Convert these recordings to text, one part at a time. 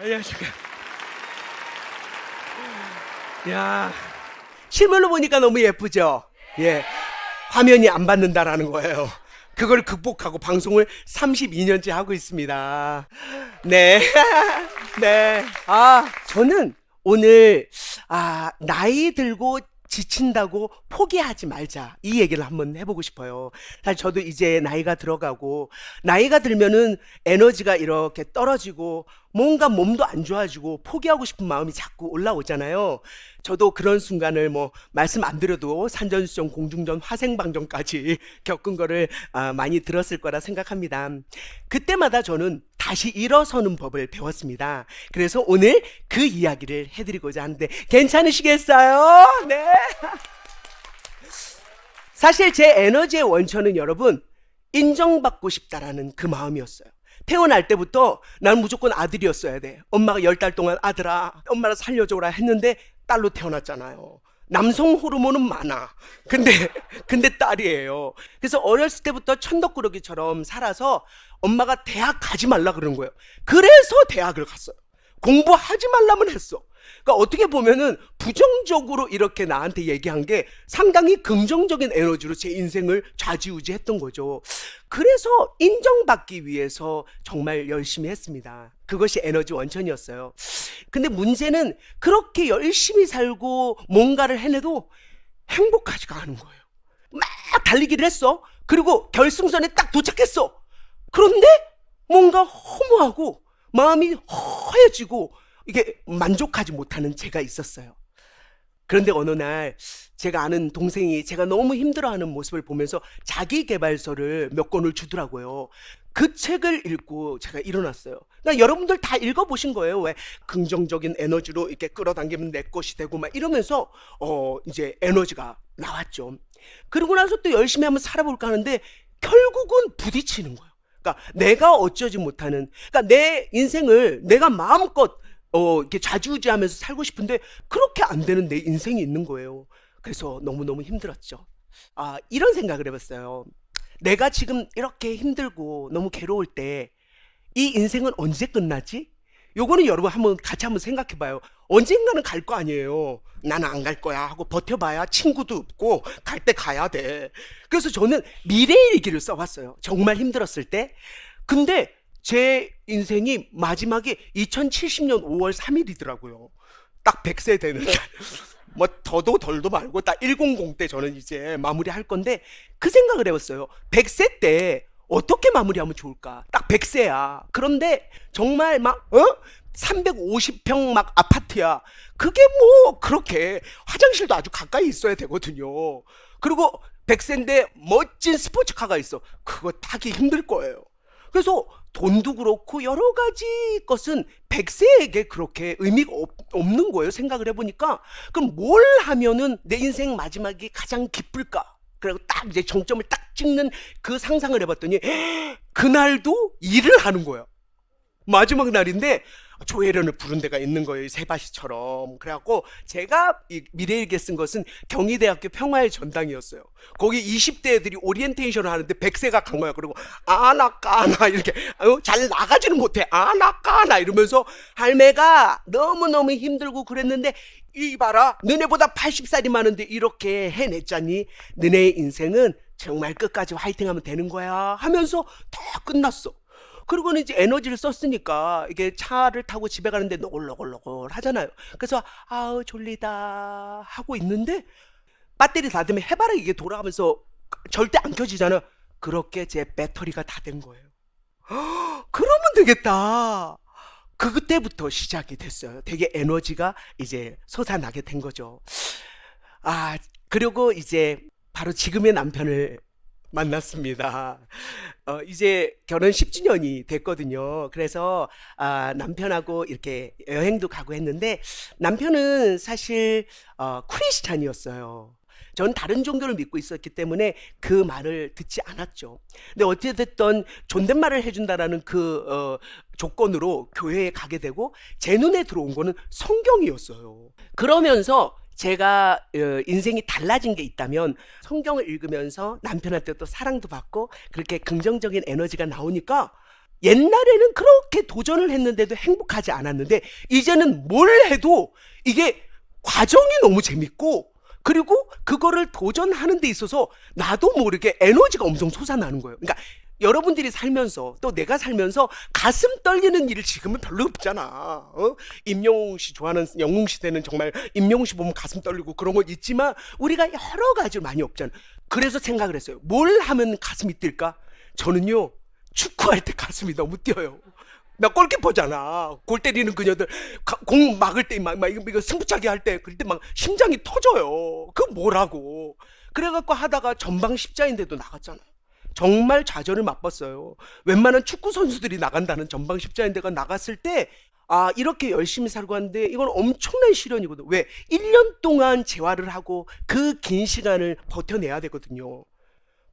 안녕하십니까. 야, 실물로 보니까 너무 예쁘죠? 예. 화면이 안 받는다라는 거예요. 그걸 극복하고 방송을 32년째 하고 있습니다. 네. 네. 아, 저는 오늘, 아, 나이 들고 지친다고 포기하지 말자. 이 얘기를 한번 해보고 싶어요. 사실 저도 이제 나이가 들어가고, 나이가 들면은 에너지가 이렇게 떨어지고, 뭔가 몸도 안 좋아지고, 포기하고 싶은 마음이 자꾸 올라오잖아요. 저도 그런 순간을 뭐, 말씀 안 드려도 산전수전, 공중전, 화생방전까지 겪은 거를 아, 많이 들었을 거라 생각합니다. 그때마다 저는 다시 일어서는 법을 배웠습니다. 그래서 오늘 그 이야기를 해드리고자 하는데, 괜찮으시겠어요? 네. 사실 제 에너지의 원천은 여러분 인정받고 싶다라는 그 마음이었어요. 태어날 때부터 난 무조건 아들이었어야 돼. 엄마가 열 달 동안 아들아, 엄마를 살려줘라 했는데 딸로 태어났잖아요. 남성 호르몬은 많아. 근데 근데 딸이에요. 그래서 어렸을 때부터 천덕꾸러기처럼 살아서 엄마가 대학 가지 말라 그러는 거예요. 그래서 대학을 갔어요. 공부하지 말라면 했어. 그러니까 어떻게 보면은 부정적으로 이렇게 나한테 얘기한 게 상당히 긍정적인 에너지로 제 인생을 좌지우지했던 거죠. 그래서 인정받기 위해서 정말 열심히 했습니다. 그것이 에너지 원천이었어요. 근데 문제는 그렇게 열심히 살고 뭔가를 해내도 행복하지가 않은 거예요. 막 달리기를 했어. 그리고 결승선에 딱 도착했어. 그런데 뭔가 허무하고 마음이 허해지고 이게 만족하지 못하는 제가 있었어요. 그런데 어느 날 제가 아는 동생이 제가 너무 힘들어하는 모습을 보면서 자기 개발서를 몇 권을 주더라고요. 그 책을 읽고 제가 일어났어요. 그러니까 여러분들 다 읽어보신 거예요. 왜 긍정적인 에너지로 이렇게 끌어당기면 내 것이 되고 막 이러면서 어 이제 에너지가 나왔죠. 그러고 나서 또 열심히 한번 살아볼까 하는데 결국은 부딪히는 거예요. 그러니까 내가 어쩌지 못하는, 그러니까 내 인생을 내가 마음껏 어, 이렇게 좌지우지하면서 살고 싶은데 그렇게 안 되는 내 인생이 있는 거예요. 그래서 너무너무 힘들었죠. 아, 이런 생각을 해봤어요. 내가 지금 이렇게 힘들고 너무 괴로울 때 이 인생은 언제 끝나지? 요거는 여러분 한번 같이 한번 생각해 봐요. 언젠가는 갈 거 아니에요. 나는 안 갈 거야 하고 버텨봐야 친구도 없고 갈 때 가야 돼. 그래서 저는 미래의 일기를 써봤어요. 정말 힘들었을 때. 근데 제 인생이 마지막에 2070년 5월 3일이더라고요. 딱 100세 되는 날. 뭐 더도 덜도 말고 딱 100 때 저는 이제 마무리할 건데 그 생각을 해봤어요. 100세 때 어떻게 마무리하면 좋을까? 딱 100세야. 그런데 정말 막 어? 350평 막 아파트야. 그게 뭐 그렇게 화장실도 아주 가까이 있어야 되거든요. 그리고 100세인데 멋진 스포츠카가 있어. 그거 타기 힘들 거예요. 그래서 돈도 그렇고 여러 가지 것은 100세에게 그렇게 의미가 없, 없는 거예요. 생각을 해보니까. 그럼 뭘 하면은 내 인생 마지막이 가장 기쁠까? 그리고 딱 이제 정점을 딱 찍는 그 상상을 해봤더니 그날도 일을 하는 거예요. 마지막 날인데 조혜련을 부른 데가 있는 거예요. 세바시처럼. 그래갖고 제가 이 미래일기 쓴 것은 경희대학교 평화의 전당이었어요. 거기 20대 애들이 오리엔테이션을 하는데 100세가 간 거야. 그리고 아나 까나 이렇게 아유, 잘 나가지는 못해. 아나 까나 이러면서 할매가 너무너무 힘들고 그랬는데 이 봐라 너네보다 80살이 많은데 이렇게 해냈잖니. 너네의 인생은 정말 끝까지 화이팅하면 되는 거야 하면서 다 끝났어. 그리고는 이제 에너지를 썼으니까 이게 차를 타고 집에 가는데 노골노골노골 하잖아요. 그래서 아우 졸리다 하고 있는데 배터리 다 되면 해바라 이게 돌아가면서 절대 안 켜지잖아. 그렇게 제 배터리가 다 된 거예요. 그러면 되겠다. 그때부터 시작이 됐어요. 되게 에너지가 이제 솟아나게 된 거죠. 아, 그리고 이제 바로 지금의 남편을 만났습니다. 어, 이제 결혼 10주년이 됐거든요. 그래서 아, 남편하고 이렇게 여행도 가고 했는데 남편은 사실 어, 크리스찬이었어요. 전 다른 종교를 믿고 있었기 때문에 그 말을 듣지 않았죠. 근데 어찌됐든 존댓말을 해준다라는 그 어, 조건으로 교회에 가게 되고 제 눈에 들어온 거는 성경이었어요. 그러면서 제가 어, 인생이 달라진 게 있다면 성경을 읽으면서 남편한테 또 사랑도 받고 그렇게 긍정적인 에너지가 나오니까 옛날에는 그렇게 도전을 했는데도 행복하지 않았는데 이제는 뭘 해도 이게 과정이 너무 재밌고 그리고 그거를 도전하는 데 있어서 나도 모르게 에너지가 엄청 솟아나는 거예요. 그러니까 여러분들이 살면서 또 내가 살면서 가슴 떨리는 일을 지금은 별로 없잖아. 어? 임영웅 씨 좋아하는 영웅 시대는 정말 임영웅 씨 보면 가슴 떨리고 그런 거 있지만 우리가 여러 가지로 많이 없잖아. 그래서 생각을 했어요. 뭘 하면 가슴이 뛸까? 저는요 축구할 때 가슴이 너무 뛰어요. 나 골키퍼잖아. 골 때리는 그녀들 가- 공 막을 때막 이거, 이거 승부차기 할 때 그럴 때 막 심장이 터져요. 그 뭐라고? 그래갖고 하다가 전방 십자인데도 나갔잖아. 정말 좌절을 맛봤어요. 웬만한 축구 선수들이 나간다는 전방 십자인대가 나갔을 때 아, 이렇게 열심히 살고 왔는데 이건 엄청난 시련이거든. 왜? 1년 동안 재활을 하고 그 긴 시간을 버텨내야 되거든요.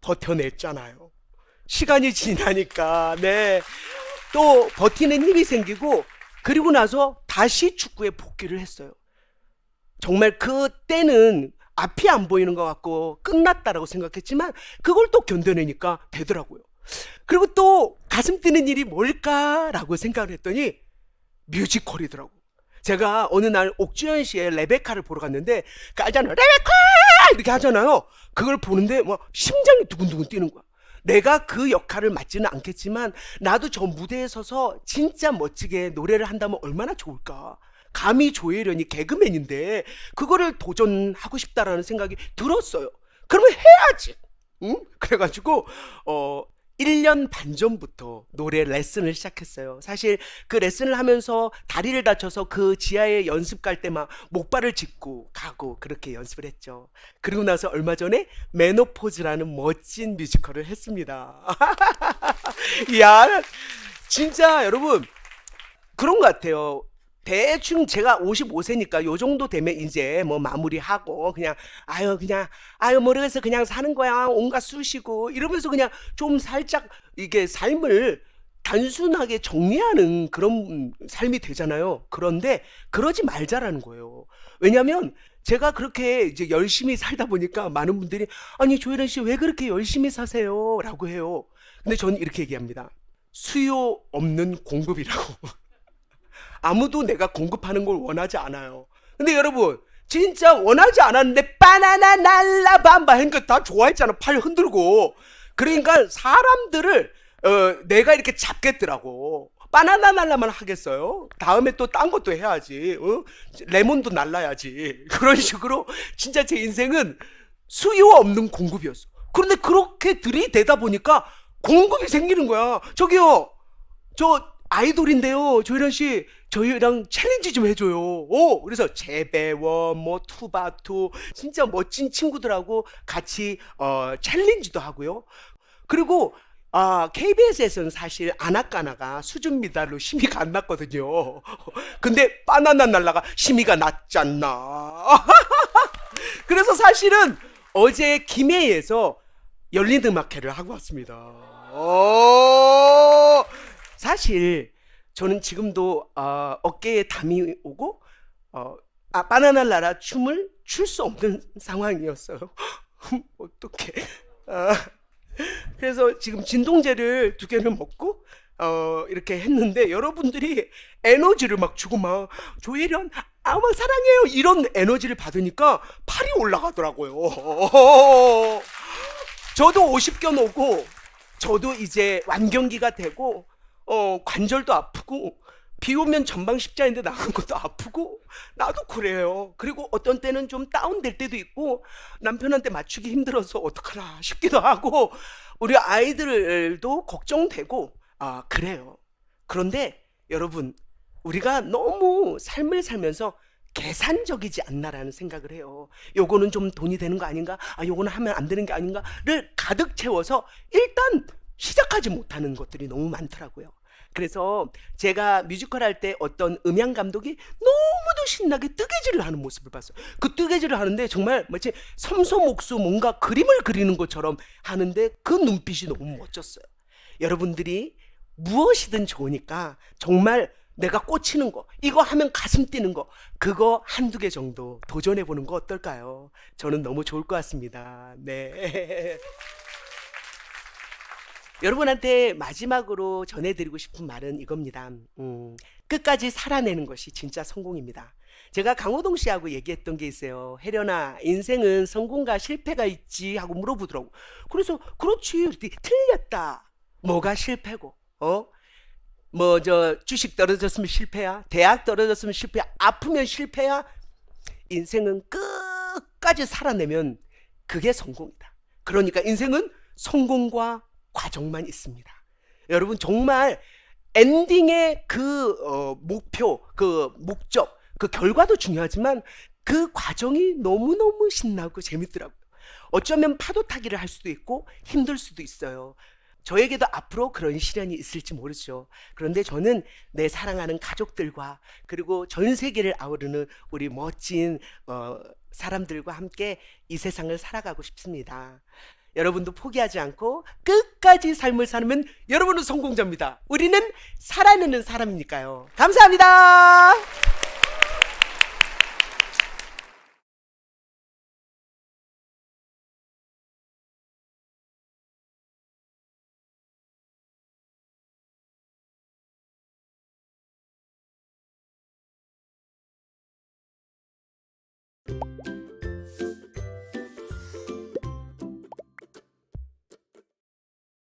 버텨냈잖아요. 시간이 지나니까, 네. 또 버티는 힘이 생기고, 그리고 나서 다시 축구에 복귀를 했어요. 정말 그때는 앞이 안 보이는 것 같고 끝났다라고 생각했지만 그걸 또 견뎌내니까 되더라고요. 그리고 또 가슴 뛰는 일이 뭘까라고 생각을 했더니 뮤지컬이더라고. 제가 어느 날 옥주현 씨의 레베카를 보러 갔는데 깔잖아요. 레베카! 이렇게 하잖아요. 그걸 보는데 뭐 심장이 두근두근 뛰는 거야. 내가 그 역할을 맡지는 않겠지만 나도 저 무대에 서서 진짜 멋지게 노래를 한다면 얼마나 좋을까. 감히 조혜련이 개그맨인데 그거를 도전하고 싶다라는 생각이 들었어요. 그러면 해야지. 응? 그래가지고 어 1년 반 전부터 노래 레슨을 시작했어요. 사실 그 레슨을 하면서 다리를 다쳐서 그 지하에 연습 갈때막 목발을 짚고 가고 그렇게 연습을 했죠. 그리고 나서 얼마 전에 메노포즈라는 멋진 뮤지컬을 했습니다. 이야, 진짜 여러분 그런 것 같아요. 대충 제가 55세니까 요 정도 되면 이제 뭐 마무리하고 그냥 아유 그냥 아유 모르겠어 그냥 사는 거야 온갖 쑤시고 이러면서 그냥 좀 살짝 이게 삶을 단순하게 정리하는 그런 삶이 되잖아요. 그런데 그러지 말자라는 거예요. 왜냐면 제가 그렇게 이제 열심히 살다 보니까 많은 분들이 아니 조혜련 씨 왜 그렇게 열심히 사세요? 라고 해요. 근데 저는 이렇게 얘기합니다. 수요 없는 공급이라고. 아무도 내가 공급하는 걸 원하지 않아요. 근데 여러분, 진짜 원하지 않았는데 바나나 날라밤바 거다 좋아했잖아. 팔 흔들고. 그러니까 사람들을 어, 내가 이렇게 잡겠더라고. 바나나 날라만 하겠어요? 다음에 또 딴 것도 해야지. 어? 레몬도 날라야지. 그런 식으로 진짜 제 인생은 수요 없는 공급이었어. 그런데 그렇게 들이대다 보니까 공급이 생기는 거야. 저기요, 저 아이돌인데요. 조혜련 씨, 저희랑 챌린지 좀 해줘요. 오, 그래서 재배원, 뭐 투바투, 진짜 멋진 친구들하고 같이 어, 챌린지도 하고요. 그리고 아, KBS에서는 사실 아나까나가 수준 미달로 심의가 안 났거든요. 근데 바나나 날라가 심의가 났잖아. 그래서 사실은 어제 김해에서 열린 음악회를 하고 왔습니다. 오, 사실 저는 지금도 어, 어깨에 담이 오고 어, 아, 바나나 나라 춤을 출 수 없는 상황이었어요. 어떡해. 아, 그래서 지금 진동제를 두 개를 먹고 어, 이렇게 했는데 여러분들이 에너지를 막 주고 막 조혜련 아마 사랑해요 이런 에너지를 받으니까 팔이 올라가더라고요. 저도 50견 오고 저도 이제 완경기가 되고 어, 관절도 아프고 비 오면 전방 십자인데 나간 것도 아프고 나도 그래요. 그리고 어떤 때는 좀 다운될 때도 있고 남편한테 맞추기 힘들어서 어떡하나 싶기도 하고 우리 아이들도 걱정되고 아 그래요. 그런데 여러분 우리가 너무 삶을 살면서 계산적이지 않나라는 생각을 해요. 요거는 좀 돈이 되는 거 아닌가? 아, 요거는 하면 안 되는 게 아닌가?를 가득 채워서 일단 시작하지 못하는 것들이 너무 많더라고요. 그래서 제가 뮤지컬 할 때 어떤 음향 감독이 너무도 신나게 뜨개질을 하는 모습을 봤어요. 그 뜨개질을 하는데 정말 마치 섬소목수 뭔가 그림을 그리는 것처럼 하는데 그 눈빛이 너무 멋졌어요. 여러분들이 무엇이든 좋으니까 정말 내가 꽂히는 거, 이거 하면 가슴 뛰는 거, 그거 한두 개 정도 도전해 보는 거 어떨까요? 저는 너무 좋을 것 같습니다. 네. 여러분한테 마지막으로 전해드리고 싶은 말은 이겁니다. 음, 끝까지 살아내는 것이 진짜 성공입니다. 제가 강호동 씨하고 얘기했던 게 있어요. 혜련아, 인생은 성공과 실패가 있지 하고 물어보더라고. 그래서 그렇지, 틀렸다. 뭐가 실패고, 어? 뭐 저 주식 떨어졌으면 실패야, 대학 떨어졌으면 실패야, 아프면 실패야. 인생은 끝까지 살아내면 그게 성공이다. 그러니까 인생은 성공과 과정만 있습니다. 여러분 정말 엔딩의 그 어, 목표, 그 목적, 그 결과도 중요하지만 그 과정이 너무너무 신나고 재밌더라고요. 어쩌면 파도 타기를 할 수도 있고 힘들 수도 있어요. 저에게도 앞으로 그런 시련이 있을지 모르죠. 그런데 저는 내 사랑하는 가족들과 그리고 전 세계를 아우르는 우리 멋진 어, 사람들과 함께 이 세상을 살아가고 싶습니다. 여러분도 포기하지 않고 끝까지 삶을 살면 여러분은 성공자입니다. 우리는 살아내는 사람이니까요. 감사합니다.